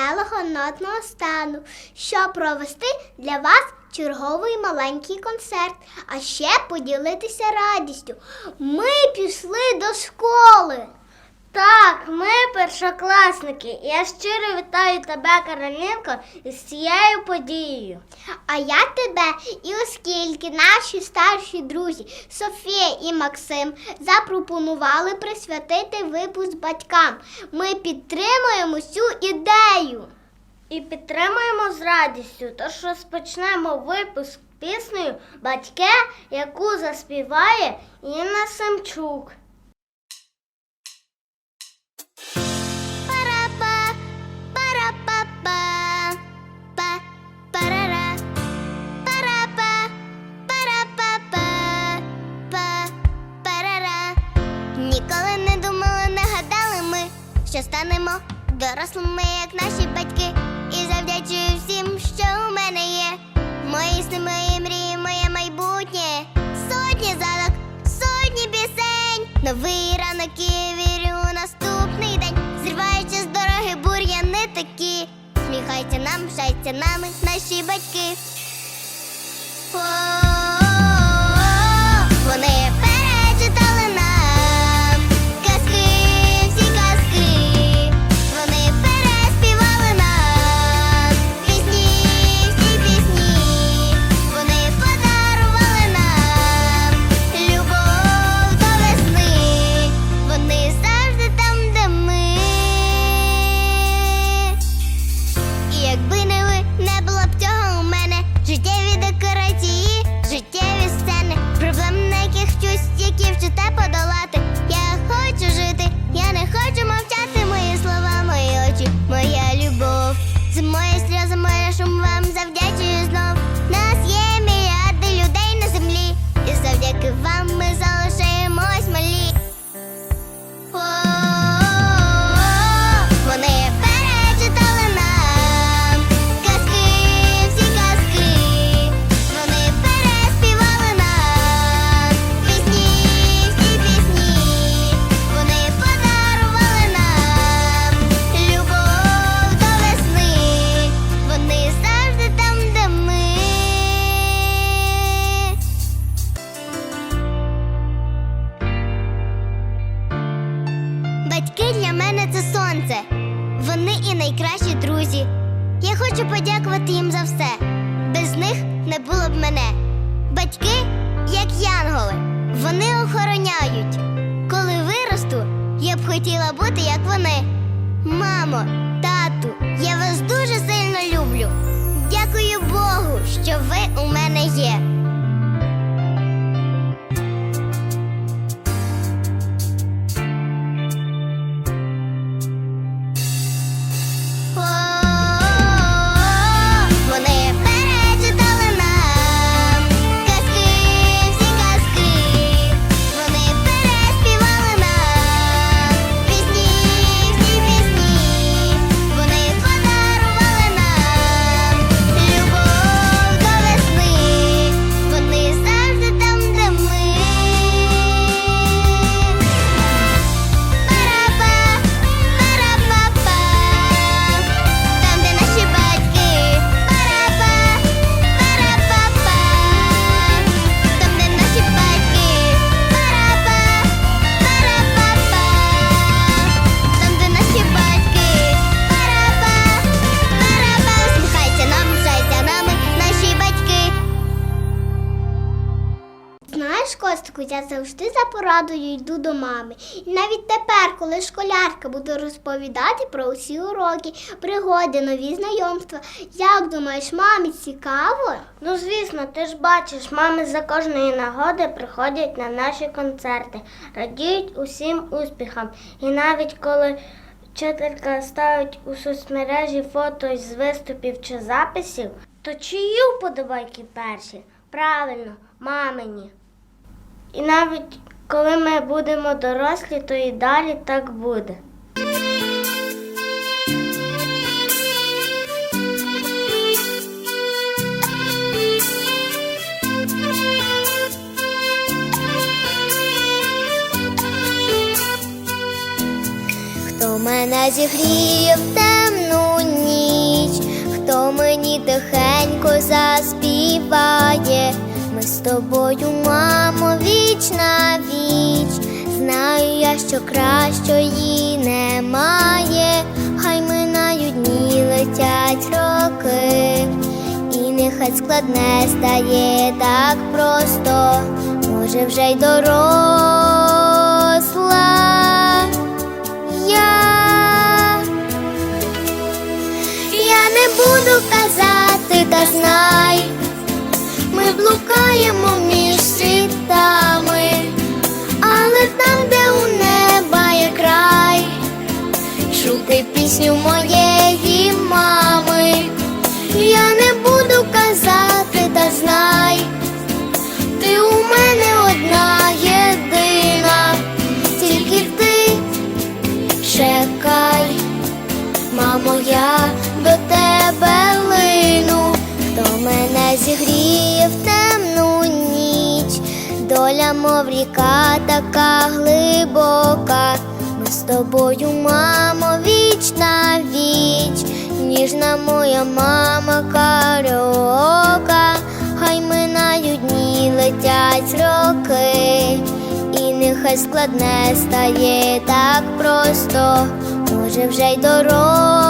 веселого нотного стану, щоб провести для вас черговий маленький концерт, а ще поділитися радістю. Ми пішли до школи. Так, ми першокласники. Я щиро вітаю тебе, Каролінко, із цією подією. А я тебе, і оскільки наші старші друзі Софія і Максим запропонували присвятити випуск батькам, ми підтримуємо цю ідею. І підтримуємо з радістю, тож розпочнемо випуск піснею Батьке, яку заспіває Інна Семчук. Що станемо дорослими, як наші батьки. І завдячую всім, що у мене є. Мої сни, мої мрії, моє майбутнє. Сотні залог, сотні пісень. Новий ранок і вірю у наступний день. Зриваючи з дороги бур'яни такі. Сміхайте нам, шайться нами, наші батьки. О-о-о, Вони було б мене. Батьки, як янголи, вони охороняють. Коли виросту, я б хотіла бути як вони. Мамо, тату, я вас дуже сильно люблю. Дякую Богу, що ви у мене є. Знаєш, я завжди за порадою йду до мами. І навіть тепер, коли школярка буде розповідати про усі уроки, пригоди, нові знайомства. Як думаєш, мамі цікаво? Ну, звісно, ти ж бачиш, мами за кожної нагоди приходять на наші концерти, радіють усім успіхам. І навіть коли вчителька ставить у соцмережі фото з виступів чи записів, то чиї вподобайки перші? Правильно, мамині. І навіть коли ми будемо дорослі, то і далі так буде. Хто мене зігріє в темну ніч, хто мені тихенько заспіває. Ми з тобою, мамо, віч на віч. Знаю я, що кращої немає, хай минають дні летять роки, і нехай складне стає так просто, може вже й доросла. Я, не буду казати, та знай, блукаємо між світами, але там, де у неба є край, чути пісню моєї мами, така глибока. Ми з тобою, мамо, віч на віч, ніжна моя мама караока, хай минають дні летять роки. І нехай складне стає так просто, може вже й доросла.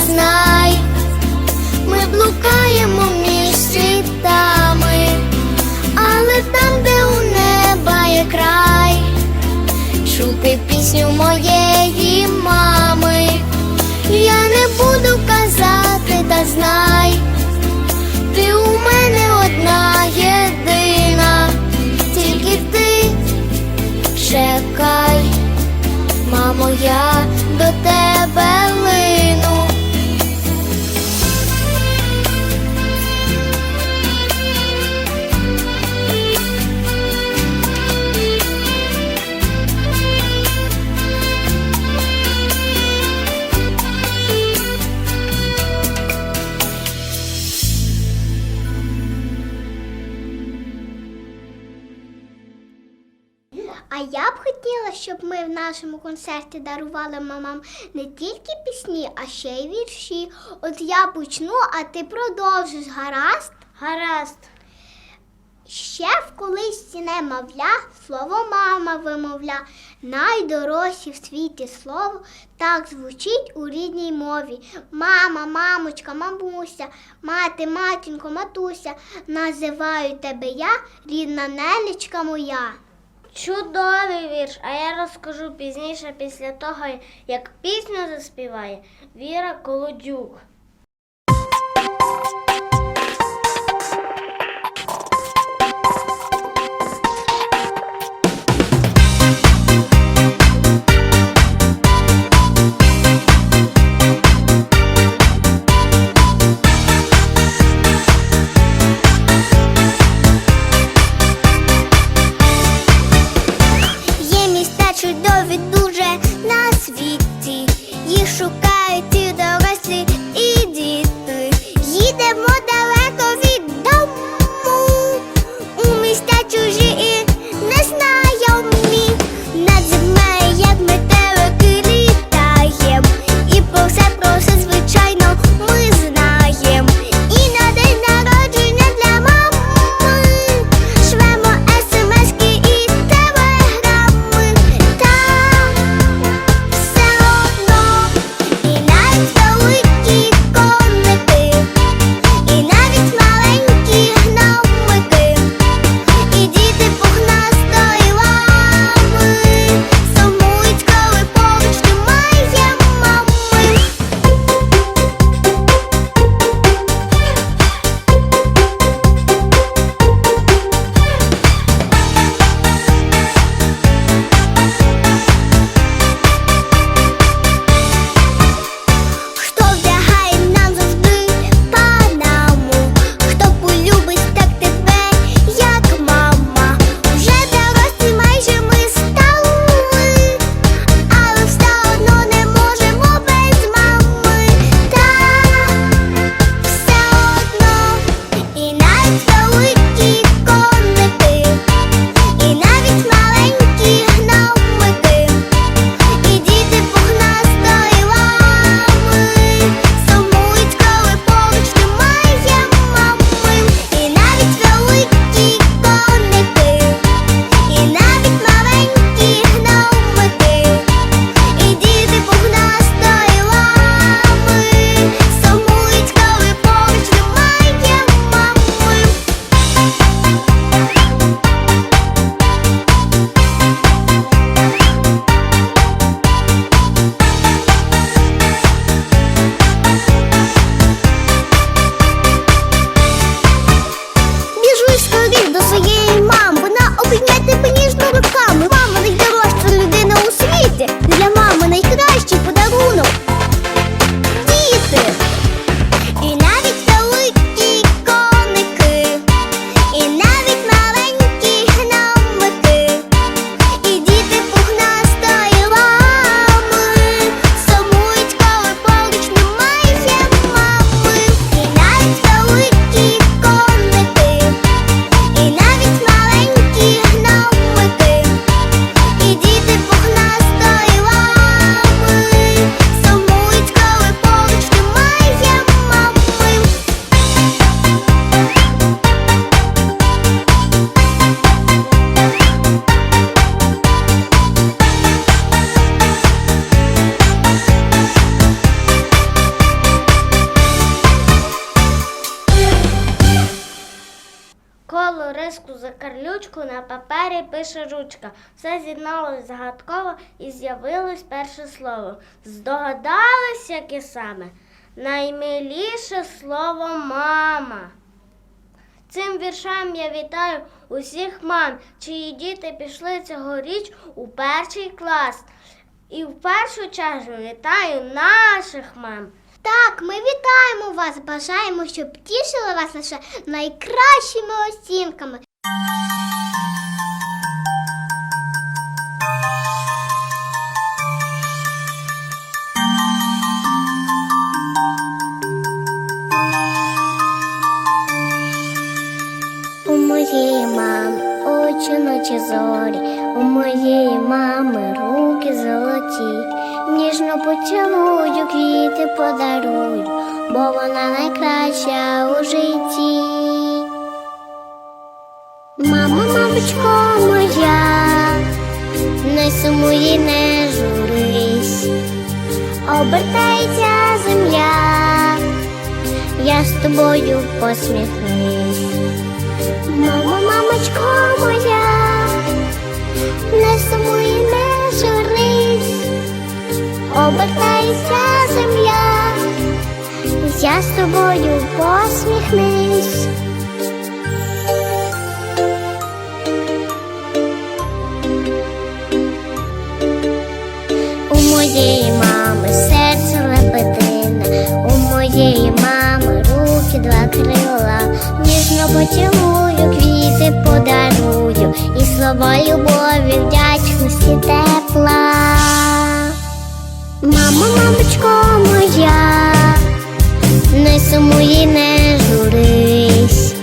знай, ми блукаємо між світами, але там, де у неба є край, чути пісню моєї мами, А я б хотіла, щоб ми в нашому концерті дарували мамам не тільки пісні, а ще й вірші. От я почну, а ти продовжиш, гаразд? Гаразд. Ще в колисці немовля, слово мама вимовля, найдорожче в світі слово так звучить у рідній мові. Мама, мамочка, мамуся, мати, матінко, матуся, називаю тебе я, рідна нелічка моя. Чудовий вірш, а я розкажу пізніше після того, як пісню заспіває Віра Колодюк. Папері пише ручка. Все з'єдналось загадково і з'явилось перше слово. Здогадались, яке саме? Наймиліше слово мама. Цим віршем я вітаю усіх мам, чиї діти пішли цьогоріч у перший клас. І в першу чергу вітаю наших мам. Так, ми вітаємо вас, бажаємо, щоб тішили вас лише найкращими оцінками. Очі ночі зорі, у моєї мами руки золоті, ніжно поцілую, квіти подарую, бо вона найкраща у житті. Мама, мамочко моя, не сумуй, не журись, обертається земля, я з тобою посміхнусь. Обертайся земля, я з тобою посміхнись. У моєї мами серце лепетине, у моєї мами руки два крила, ніжно поцілую, квіти подарую, і слова любові, вдячності тепла. Мама, мамочко моя, не сумуй, не журись,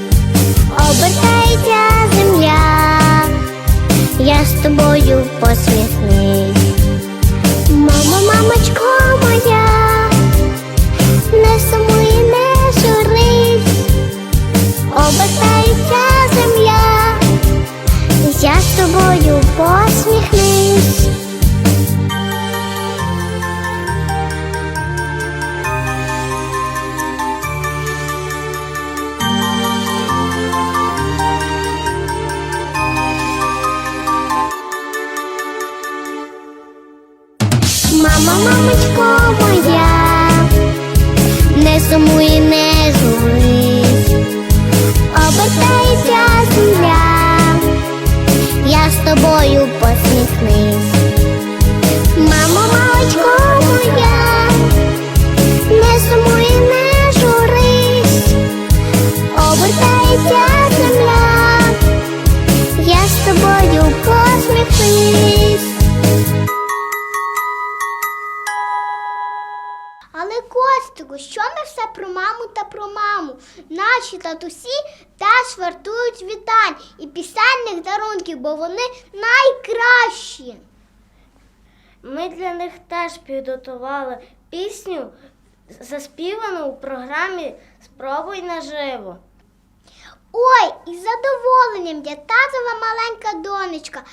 обертається земля, я з тобою посміхнись. Але Костику, що ми все про маму та про маму? Наші татусі теж вартують вітань і пісенних дарунків, бо вони найкращі. Ми для них теж підготували пісню, заспівану у програмі Спробуй наживо. Ой, із задоволенням я татова маленька донечка.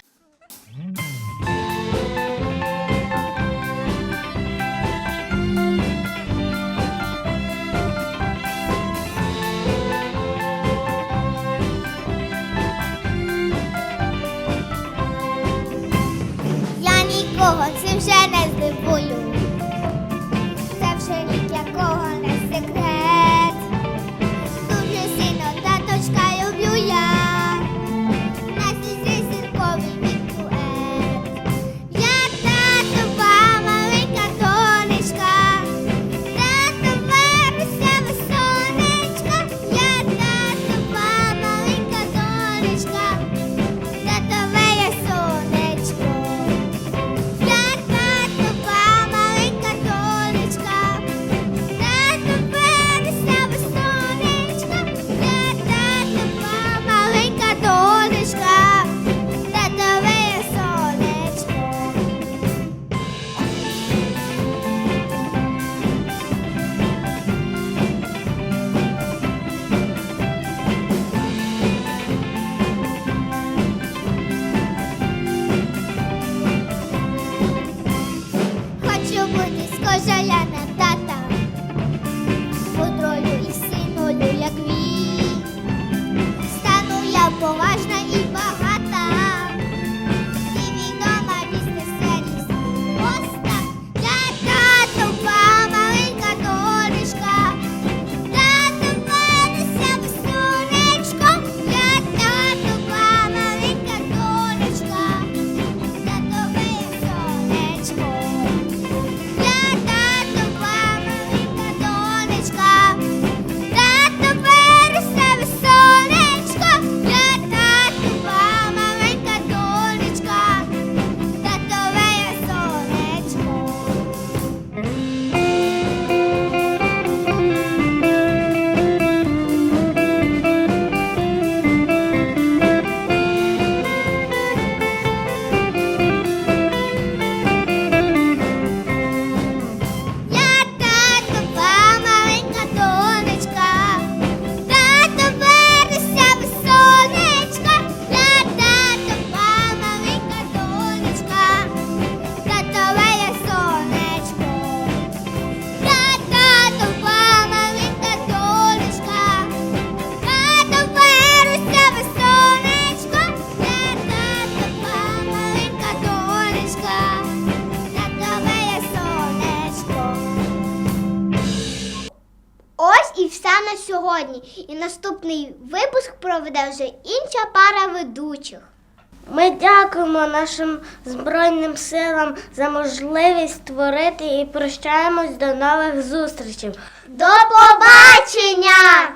Сьогодні. І наступний випуск проведе вже інша пара ведучих. Ми дякуємо нашим Збройним силам за можливість створити і прощаємось до нових зустрічей. До побачення!